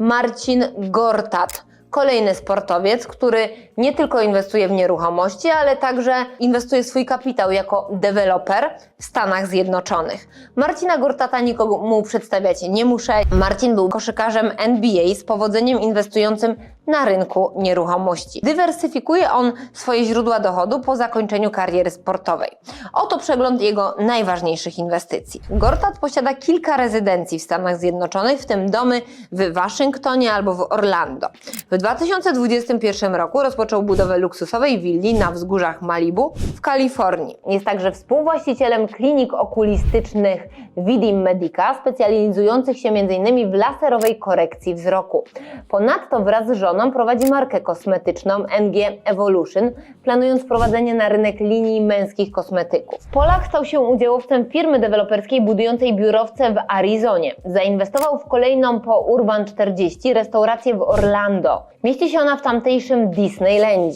Marcin Gortat. Kolejny sportowiec, który nie tylko inwestuje w nieruchomości, ale także inwestuje swój kapitał jako deweloper w Stanach Zjednoczonych. Marcina Gortata nikomu przedstawiać nie muszę. Marcin był koszykarzem NBA z powodzeniem inwestującym na rynku nieruchomości. Dywersyfikuje on swoje źródła dochodu po zakończeniu kariery sportowej. Oto przegląd jego najważniejszych inwestycji. Gortat posiada kilka rezydencji w Stanach Zjednoczonych, w tym domy w Waszyngtonie albo w Orlando. W 2021 roku rozpoczął budowę luksusowej willi na wzgórzach Malibu w Kalifornii. Jest także współwłaścicielem klinik okulistycznych Vidim Medica, specjalizujących się m.in. w laserowej korekcji wzroku. Ponadto wraz z żoną prowadzi markę kosmetyczną NG Evolution, planując wprowadzenie na rynek linii męskich kosmetyków. W Polach stał się udziałowcem firmy deweloperskiej budującej biurowce w Arizonie. Zainwestował w kolejną po Urban 40 restaurację w Orlando. Mieści się ona w tamtejszym Disneylandzie.